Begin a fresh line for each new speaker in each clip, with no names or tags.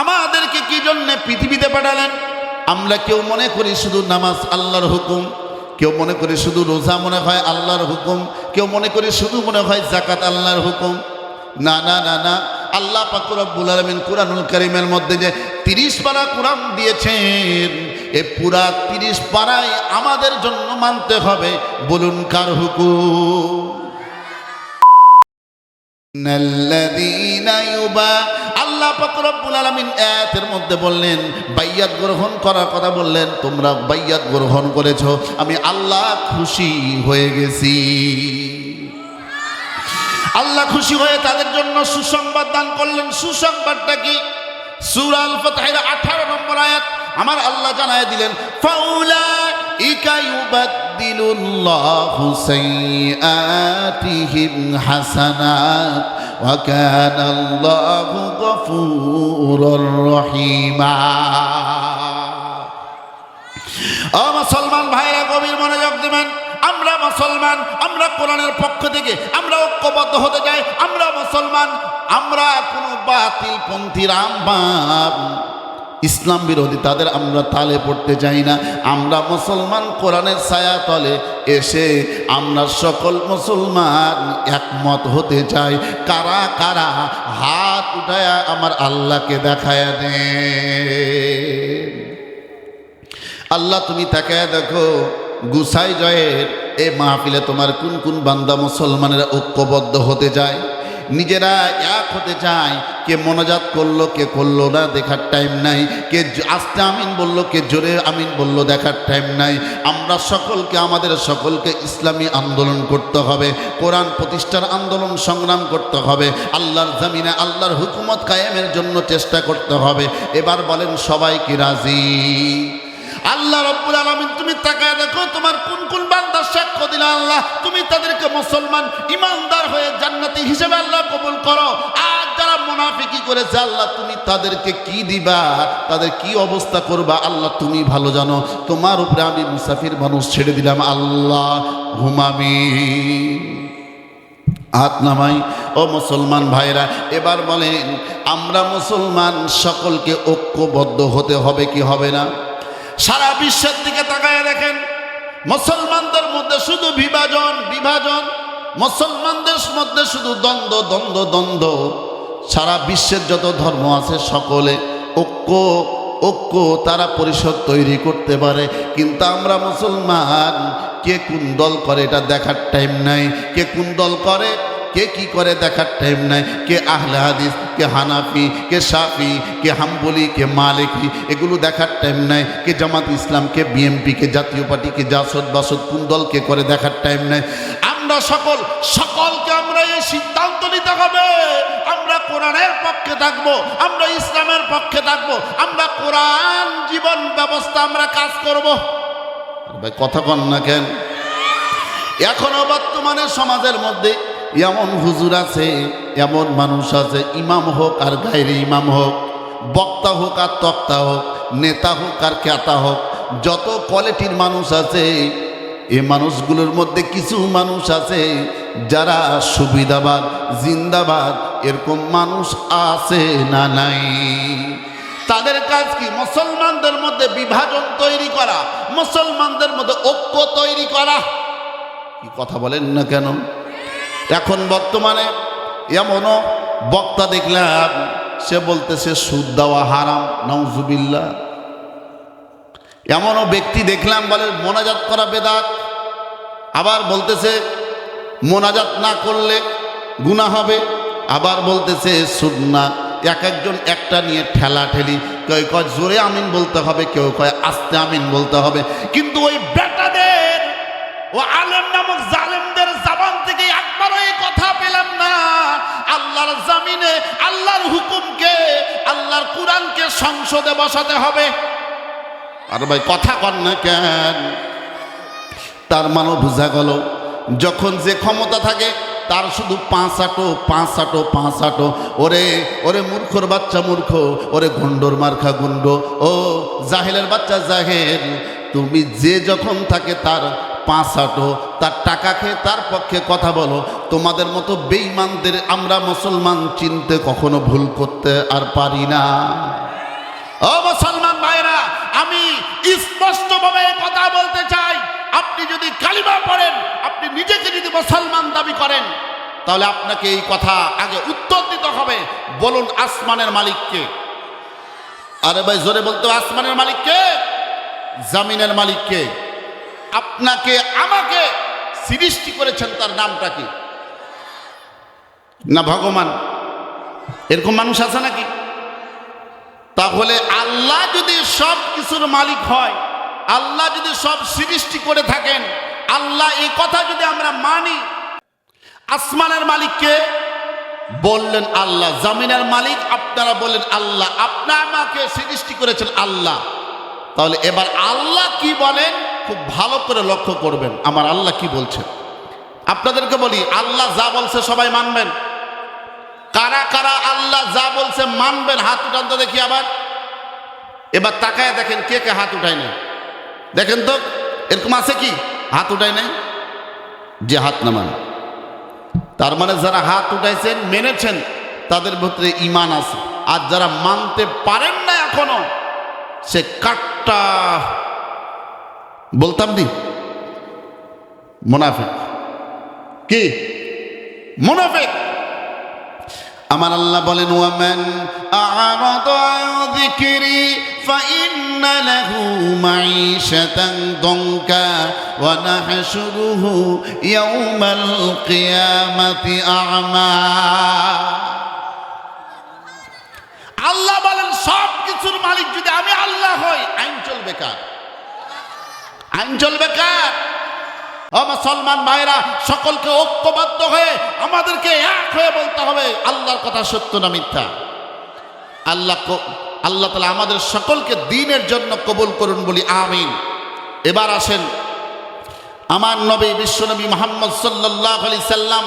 আমাদেরকে কি জন্য পৃথিবীতে পাঠালেন? আমরা কেউ মনে করি শুধু নামাজ আল্লাহর হুকুম, কেউ মনে করি শুধু রোজা মনে হয় আল্লাহর হুকুম, কেউ মনে করি শুধু মনে হয় জাকাত আল্লাহর হুকুম। না না না না আল্লাহ পাকুর রব্বুল আলমিন কুরআনুল করিমের মধ্যে যে তিরিশ পারা কোরআন দিয়েছেন, এ পুরা তিরিশ পাড়ায় আমাদের জন্য মানতে হবে। বলুন কার হুকুম? আল্লাহ পাক রব্বুল আলামিন আয়াতের মধ্যে বললেন, বাইয়াত গ্রহণ করার কথা বললেন, তোমরা বাইয়াত গ্রহণ করেছ, আমি আল্লাহ খুশি হয়ে গেছি। আল্লাহ খুশি হয়ে তাদের জন্য সুসংবাদ দান করলেন। সুসংবাদটা কি? সূরা আল ফাতহের 18 নম্বর আয়াত। আমার আল্লাহ জানায় দিলেন মুসলমান ভাইরা, গভীর মনোযোগ দেবেন। আমরা মুসলমান, আমরা কোরআনের পক্ষ থেকে, আমরা ঐক্যবদ্ধ হতে চাই। আমরা মুসলমান, আমরা কোনো বাতিল পন্থী রামবাম ইসলাম বিরোধী, তাদের আমরা তালে পড়তে চাই না। আমরা মুসলমান, কোরআনের ছায়া তলে এসে আমরা সকল মুসলমান একমত হতে চাই। কারা কারা? হাত উঠায় আমার আল্লাহকে দেখায় দেন। আল্লাহ, তুমি তাকায় দেখো গুসাই জয়ের এ মাহফিলে তোমার কোন কোন বান্দা মুসলমানেরা ঐক্যবদ্ধ হতে যায়? নিজেরা এক হতে চায়, কে মনোজাত করল, কে করল না, দেখার টাইম নাই। কে আস্তে আমিন বলল, কে জোরে আমিন বলল, দেখার টাইম নাই। আমরা সকলকে, আমাদের সকলকে ইসলামী আন্দোলন করতে হবে, কোরআন প্রতিষ্ঠার আন্দোলন সংগ্রাম করতে হবে, আল্লাহর জামিনে আল্লাহর হুকুমত কায়েমের জন্য চেষ্টা করতে হবে। এবার বলেন, সবাই কি রাজি? আল্লাহ রব্বুল আলামিন, তুমি তাকায় দেখো তোমার কোন কোন বান্দার সাক্ষ্য দিলা আল্লাহ, তুমি তাদেরকে মুসলমান ইমানদার হয়ে জান্নাতি হিসেবে আল্লাহ কবুল করো। আর যারা মুনাফিকি করেছে আল্লাহ, তুমি তাদেরকে কি দিবা? তাদের কি অবস্থা করবা? আল্লাহ, তুমি ভালো জানো। তোমার উপরে আমি মুসাফির মানুষ ছেড়ে দিলাম। আল্লাহ হুমামি হাত নামাই। ও মুসলমান ভাইরা, এবার বলেন, আমরা মুসলমান সকলকে ঐক্যবদ্ধ হতে হবে কি হবে না? সারা বিশ্বের দিকে তাকায় দেখেন। মুসলমানদের মধ্যে শুধু বিভাজন বিভাজন। মুসলমানদের মধ্যে শুধু দ্বন্দ্ব দ্বন্দ্ব দ্বন্দ্ব। সারা বিশ্বের যত ধর্ম আছে সকলে ঐক্য ঐক্য তারা পরিষদ তৈরি করতে পারে। কিন্তু আমরা মুসলমান, কে কোন দল করে এটা দেখার টাইম নাই। কে কোন দল করে কে কি করে দেখার টাইম নাই? কে আহলে হাদিস, কে হানাফি, কে সাফি কে হাম্বলি, কে মালিকি, এগুলো দেখার টাইম নাই। কে জামাত ইসলাম, কে বিএমপি কে জাতীয় পার্টি, কে জাসদ বাসদ, কোন দল কে করে দেখার টাইম নাই। আমরা সকল, সকলকে আমরা এই সিদ্ধান্ত নিতে হবে। আমরা কোরআনের পক্ষে থাকব, আমরা ইসলামের পক্ষে থাকব, আমরা কোরআন জীবন ব্যবস্থা আমরা কাজ করব। ভাই, কথা কন না কেন? এখনও বর্তমানে সমাজের মধ্যে এমন হুজুর আছে, এমন মানুষ আছে, ইমাম হোক আর গায়ের ইমাম হোক, বক্তা হোক আর তক্তা হোক, নেতা হোক আর ক্যাতা হোক, যত কোয়ালিটির মানুষ আছে, এ মানুষগুলোর মধ্যে কিছু মানুষ আছে যারা সুবিধাবাদ, জিন্দাবাদ, এরকম মানুষ আছে না নাই? তাদের কাজ কি? মুসলমানদের মধ্যে বিভাজন তৈরি করা, মুসলমানদের মধ্যে ঐক্য তৈরি করা? কি কথা বলেন না কেন? এখন বর্তমানে এমনও বক্তা দেখলাম, সে বলতেছে, সুদ দেওয়া হারাম নওজুবিল্লা এমনও ব্যক্তি দেখলাম বলে, মোনাজাত করা বেদাত। আবার বলতেছে, মোনাজাত না করলে গুণা হবে। আবার বলতেছে, সুদ না। এক একজন একটা নিয়ে ঠেলা ঠেলি কেউ কয়, জোরে আমিন বলতে হবে, কেউ কয়, আস্তে আমিন বলতে হবে। কিন্তু ওই ও আলেম নামক জালেমদের জাবান থেকে একবারও এই কথা পেলাম না। আল্লাহর জামিনে, আল্লাহর হুকুমকে, আল্লাহর কোরআনকে সংসদে বসাতে হবে। আর ভাই, কথা কর না কেন? তার মানে বোঝা গেল, যখন যে ক্ষমতা থাকে, তার শুধু পাঁচ আটো পাঁচ আটো পাঁচ আটো। ওরে ওরে মূর্খর বাচ্চা মূর্খ, ওরে গন্ডর মার্খা গুন্ড ও, জাহেলের বাচ্চা জাহেল, তুমি যে যখন থাকে তার পাঁচ হাঁটো তার টাকা খেয়ে তার পক্ষে কথা বলো। তোমাদের মতো বেঈমানদের আমরা মুসলমান চিনতে কখনো ভুল করতে আর পারি না। ও মুসলমান ভাইরা আমি স্পষ্টভাবে কথা বলতে চাই। আপনি যদি কালিমা পড়েন, আপনি নিজেকে যদি মুসলমান দাবি করেন, তাহলে আপনাকে এই কথা আগে উত্তর দিতে হবে। বলুন আসমানের মালিককে। আরে ভাই, জোরে বলতো, আসমানের মালিককে? জামিনের মালিককে? আপনাকে, আমাকে সৃষ্টি করেছেন তার নামটা কি? না ভগবান, এরকম মানুষ আছে নাকি? তাহলে আল্লাহ যদি সব কিছুর মালিক হয়, আল্লাহ যদি সব সৃষ্টি করে থাকেন, আল্লাহ এই কথা যদি আমরা মানি, আসমানের মালিককে বললেন আল্লাহ, জামিনের মালিক আপনারা বললেন আল্লাহ, আপনি আমাকে সৃষ্টি করেছেন আল্লাহ। তাহলে এবার আল্লাহ কি বলেন? খুব ভালো করে লক্ষ্য করবেন, আমার আল্লাহ কি বলছেন? আপনাদেরকে বলি, আল্লাহ যা বলছে সবাই মানবেন। কারা কারা আল্লাহ যা বলছে মানবেন, হাত উঠান তো দেখি আবার। এবার তাকায় দেখেন, কে কে হাত উঠায় নাই। দেখেন তো, এরকম আছে কি? হাত উঠায় নাই? যে হাত নামান তার মানে যারা হাত উঠাইছেন, মেনেছেন, তাদের ভিতরে ইমান আছে। আর যারা মানতে পারেন না এখনও, সে কাটটা বলতাম দি মুনাফিক কি মুনাফিক আমার আল্লাহ বলেন ওয়ামান আ'রাদ আন যিকরি فإن له معيشة ضنكا ونحشره يوم القيامة أعمى আল্লাহ বলেন সব কিছুর মালিক যদি আমি আল্লাহ হই আইন চলবে কার আইন চলবে কার মুসলমান ভাইরা, সকলকে ঐক্যবদ্ধ হয়ে আমাদেরকে এক হয়ে বলতে হবে, আল্লাহর কথা সত্য না মিথ্যা? আল্লাহ আল্লাহ তালা আমাদের সকলকে দিনের জন্য কবুল করুন বলি, আমিন। এবার আসেন, আমার নবী, বিশ্বনবী মোহাম্মদ সাল্লাহ আলি সাল্লাম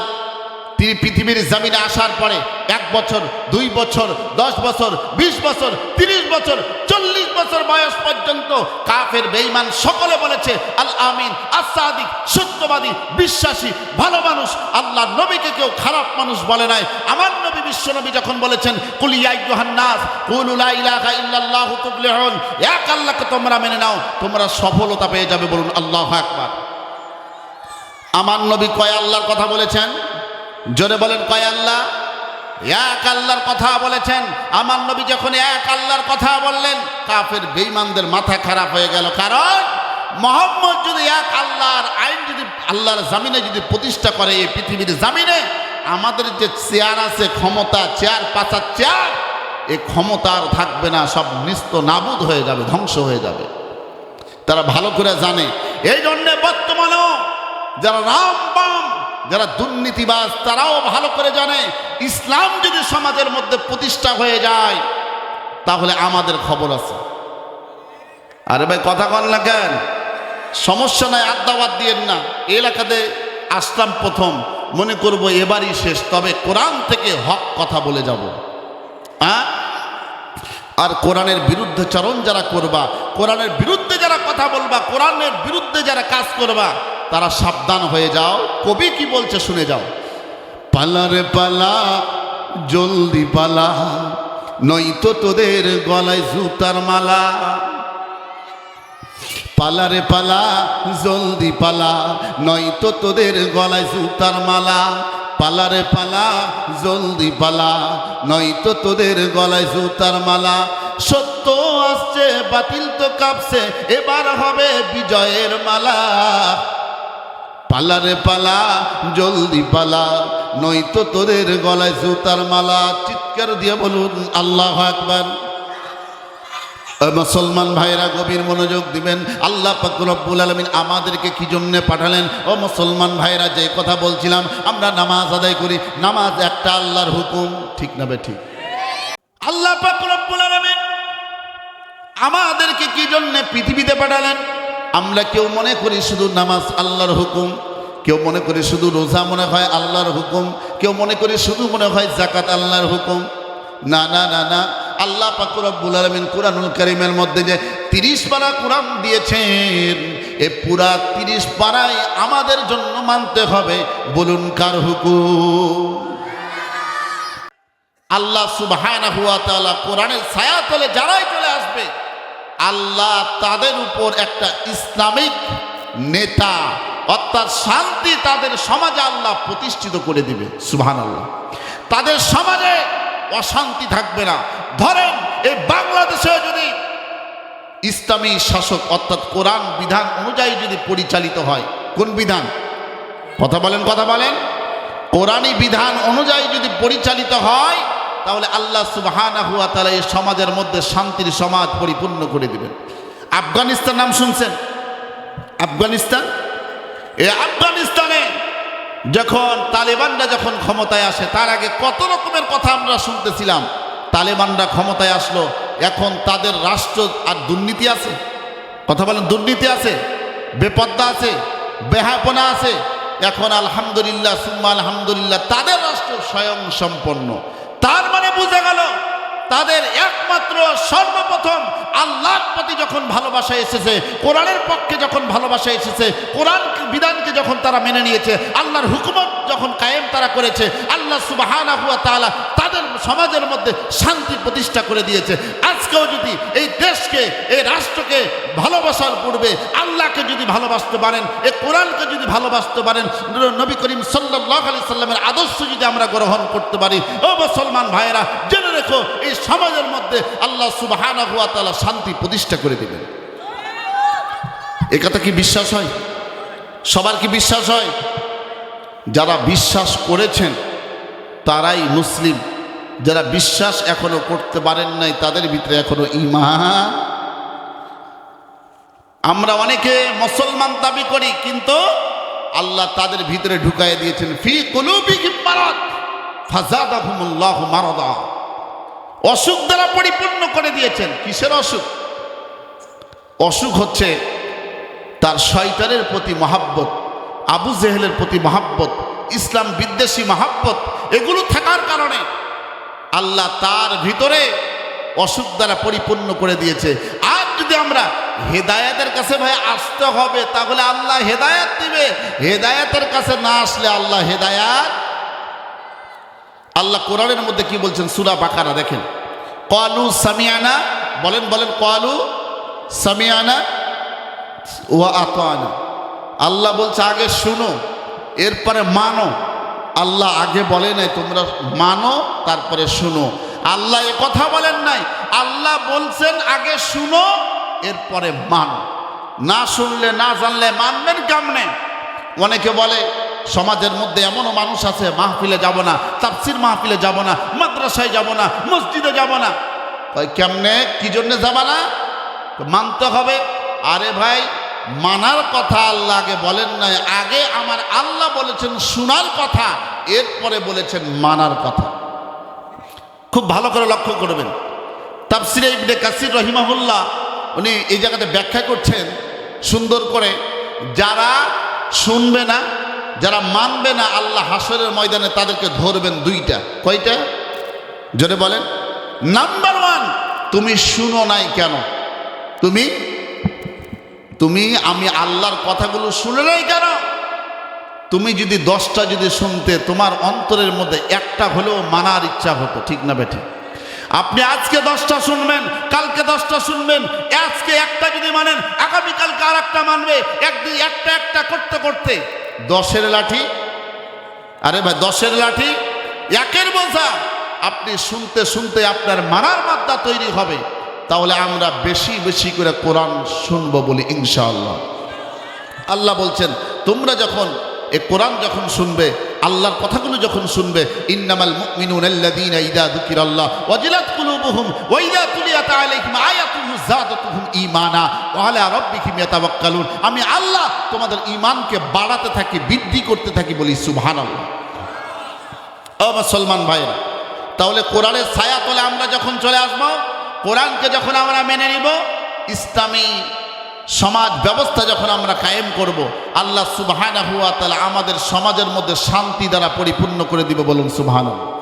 তিনি পৃথিবীর জমিনে আসার পরে এক বছর, দুই বছর, দশ বছর, বিশ বছর, তিরিশ বছর, চল্লিশ বছর বয়স পর্যন্ত কাফের বেঈমান সকলে বলেছে, আল আমিন আসাদিক সত্যবাদী, বিশ্বাসী, ভালো মানুষ আল্লাহ নবীকে কেউ খারাপ মানুষ বলে নাই। আমার নবী বিশ্বনবী যখন বলেছেন কুলিয়া ইউহান্নাস কুলু লা ইলাহা এক আল্লাহকে তোমরা মেনে নাও, তোমরা সফলতা পেয়ে যাবে বলুন আল্লাহ আকবার। আমার নবী কয় আল্লাহর কথা বলেছেন? জোরে বলেন, কয় আল্লাহ? এক আল্লাহর কথা বলেছেন, আমার নবী যখন এক আল্লাহর কথা বললেন, কাফের বেইমানদের মাথা খারাপ হয়ে গেল। কারণ মোহাম্মদ যদি এক আল্লাহর আইন যদি, আল্লাহর জামিনে যদি প্রতিষ্ঠা করে এই পৃথিবীর জামিনে, আমাদের যে চেয়ার আছে, ক্ষমতা, চেয়ার পাচার চেয়ার এই ক্ষমতা আর থাকবে না, সব নিস্ত নাবুদ হয়ে যাবে, ধ্বংস হয়ে যাবে। তারা ভালো করে জানে। এই জন্যে বর্তমানেও যারা রাম বাম, যারা দুর্নীতিবাজ, তারাও ভালো করে জানে, ইসলাম যদি সমাজের মধ্যে প্রতিষ্ঠা হয়ে যায়, তাহলে আমাদের খবর আছে। আরে ভাই, কথা কন না কেন? সমস্যা নাই আড্ডাবাদ দিয়েন না। এলাকাতে আসলাম প্রথম, মনে করব এবারই শেষ, তবে কোরআন থেকে হক কথা বলে যাব। হ্যাঁ আর কোরআনের বিরুদ্ধে চরণ যারা করবা, কোরআনের বিরুদ্ধে যারা কথা বলবা, কোরআনের বিরুদ্ধে যারা কাজ করবা তারা সাবধান হয়ে যাও। কবি কি বলছে শুনে যাও। পালারে পালা, জলদি পালা, নয়তো তোদের গলায় জুতার মালা। পালারে পালা, জলদি পালা, নয়তো তোদের গলায় জুতার মালা। পালারে পালা, জলদি পালা, নয়তো তোদের গলায় জুতার মালা। সত্য আসছে, বাতিল তো কাঁপছে, এবার হবে বিজয়ের মালা। পালারে পালা, জলদি পালা। নয়তো তোদের গলায় জুতার মালা, চিৎকার দিয়ে বলুন, আল্লাহ আকবার। মুসলমান ভাইরা গভীর মনোযোগ দিবেন। আল্লাহ পাক রব্বুল আলমিন আমাদেরকে কি জন্যে পাঠালেন? ও মুসলমান ভাইরা যে কথা বলছিলাম, আমরা নামাজ আদায় করি। নামাজ একটা আল্লাহর হুকুম। ঠিক না ঠিক? আল্লাহ পাক রব্বুল আলমিন আমাদেরকে কি জন্যে পৃথিবীতে পাঠালেন? আমরা কেউ মনে করি শুধু নামাজ আল্লাহর হুকুম, কেউ মনে করি শুধু রোজা মনে হয় আল্লাহর হুকুম, কেউ মনে করি শুধু মনে হয় জাকাত আল্লাহর হুকুম। না না না না, আল্লাহ পাকুরব্বুল আলমিন কোরআনুল করিমের মধ্যে যে তিরিশ পারা কোরআন দিয়েছেন, এ পুরা তিরিশ পাড়ায় আমাদের জন্য মানতে হবে, বলুন কার হুকুম? আল্লাহ ওয়া কোরআনের ছায়া তলে, যারাই চলে আসবে আল্লাহ তাদের উপর একটা ইসলামিক নেতা অর্থাৎ শান্তি তাদের সমাজে আল্লাহ প্রতিষ্ঠিত করে দিবে সুহান আল্লাহ তাদের সমাজে অশান্তি থাকবে না। ধরেন, এই বাংলাদেশে যদি ইসলামী শাসক অর্থাৎ কোরআন বিধান অনুযায়ী যদি পরিচালিত হয়, কোন বিধান? কথা বলেন কথা বলেন। কোরআনী বিধান অনুযায়ী যদি পরিচালিত হয় তাহলে আল্লাহ সুবাহানা হুয়া তালা এই সমাজের মধ্যে শান্তির সমাজ পরিপূর্ণ করে দিবেন। আফগানিস্তান নাম শুনছেন? আফগানিস্তান? এই আফগানিস্তানে যখন তালেবানরা যখন ক্ষমতায় আসে, তার আগে কত রকমের কথা আমরা শুনতেছিলাম। তালেবানরা ক্ষমতায় আসলো, এখন তাদের রাষ্ট্র আর দুর্নীতি আছে। কথা বলেন, দুর্নীতি আছে, বেপদ্দা আছে বেহাপনা আছে। এখন আলহামদুলিল্লাহ, সুম্মা আলহামদুলিল্লাহ, তাদের রাষ্ট্র স্বয়ং সম্পন্ন। তার মানে বুঝে গেল তাদের একমাত্র সর্বপ্রথম আল্লাহর প্রতি যখন ভালোবাসা এসেছে, কোরআনের পক্ষে যখন ভালোবাসা এসেছে, কোরআন বিধানকে যখন তারা মেনে নিয়েছে, আল্লাহর হুকুমত যখন কায়েম তারা করেছে, আল্লাহ সুবাহানা হুয়া তাআলা তাদের সমাজের মধ্যে শান্তি প্রতিষ্ঠা করে দিয়েছে। আজকেও যদি এই দেশকে, এই রাষ্ট্রকে ভালোবাসার পূর্বে আল্লাহকে যদি ভালোবাসতে পারেন, এ কোরআনকে যদি ভালোবাসতে পারেন, নবী করিম সাল্লাহ আলি সাল্লামের আদর্শ যদি আমরা গ্রহণ করতে পারি, ও মুসলমান ভাইয়েরা, জেনে রেখো সমাজের মধ্যে আল্লাহ সুবাহানা হুয়া তালা শান্তি প্রতিষ্ঠা করে দেবেন। এ কথা কি বিশ্বাস হয়? সবার কি বিশ্বাস হয়? যারা বিশ্বাস করেছেন, তারাই মুসলিম। যারা বিশ্বাস এখনও করতে পারেন নাই, তাদের ভিতরে এখনও ইমান আমরা অনেকে মুসলমান দাবি করি, কিন্তু আল্লাহ তাদের ভিতরে ঢুকাই দিয়েছেন, ফি কুলুবিহিম মারাদ, ফাজাদাহুমুল্লাহু মারাদা। অসুখ দ্বারা পরিপূর্ণ করে দিয়েছেন। কিসের অসুখ? অসুখ হচ্ছে তার শয়তানের প্রতি মহাব্বত, আবু জেহেলের প্রতি মহাব্বত, ইসলাম বিদ্বেষী মহাব্বত, এগুলো থাকার কারণে আল্লাহ তার ভিতরে অসুখ দ্বারা পরিপূর্ণ করে দিয়েছে। আর যদি আমরা হেদায়াতের কাছে ভাই আসতে হবে, তাহলে আল্লাহ হেদায়াত দিবে। হেদায়াতের কাছে না আসলে আল্লাহ হেদায়াত আল্লাহ কোরআনের মধ্যে কি বলছেন? সুরা বাকারা দেখেন। কলু সামিয়ানা বলেন বলেন কলু সামিয়ানা ও আতানা। আল্লাহ বলছে, আগে শুনো, এরপরে মানো। আল্লাহ আগে বলে নাই, তোমরা মানো, তারপরে শুনো। আল্লাহ এ কথা বলেন নাই। আল্লাহ বলছেন, আগে শুনো, এরপরে মানো। না শুনলে, না জানলে মানবেন কেমনে? অনেকে বলে সমাজের মধ্যে এমনও মানুষ আছে, মাহফিলে যাব না তাপসির মাহফিলে যাব না, মাদ্রাসায় যাব না, মসজিদে যাব না। কেমনে? কি জন্যে যাবা না? মানতে হবে। আরে ভাই, মানার কথা আল্লাহ আগে বলেন নাই। আগে আমার আল্লাহ বলেছেন শোনার কথা, এরপরে বলেছেন মানার কথা। খুব ভালো করে লক্ষ্য করবেন। তাফসিরে ইবনে কাসির রহিমাহুল্লাহ, উনি এই জায়গাতে ব্যাখ্যা করছেন সুন্দর করে, যারা শুনবে না যারা মানবে না আল্লাহ হাসরের ময়দানে তাদেরকে ধরবেন দুইটা। কয়টা? জোরে বলেন। নাম্বার ওয়ান তুমি শুনো নাই কেন? তুমি? তুমি, আমি আল্লাহর কথাগুলো শুনে নাই কেন? তুমি যদি দশটা যদি শুনতে, তোমার অন্তরের মধ্যে একটা হলেও মানার ইচ্ছা হতো, ঠিক না বেঠে? আপনি আজকে দশটা শুনবেন, কালকে দশটা শুনবেন, আজকে একটা যদি মানেন, আগামীকালকে আর একটা মানবে, একদিন একটা একটা করতে করতে। দশের লাঠি। আরে ভাই, দশের লাঠি। একের বোঝা। আপনি শুনতে শুনতে আপনার মারার মাত্রা তৈরি হবে। তাহলে আমরা বেশি বেশি করে কোরআন শুনব বলি ইনশাআল্লাহ। আল্লাহ বলছেন, তোমরা যখন, এ কোরআন যখন শুনবে আল্লাহর কথাগুলো যখন শুনবে আমি আল্লাহ তোমাদের ঈমানকে বাড়াতে থাকি, বৃদ্ধি করতে থাকি বলি, সুবহানাল্লাহ। ও মুসলমান ভাইরা তাহলে কোরআনের ছায়া তলে আমরা যখন চলে আসব, কোরআনকে যখন আমরা মেনে নিব, ইসলামী সমাজ ব্যবস্থা যখন আমরা কায়েম করব, আল্লাহ সুবহানাহু ওয়া তাআলা আমাদের সমাজের মধ্যে শান্তি দ্বারা পরিপূর্ণ করে দিবে বলুন সুবহানাল্লাহ।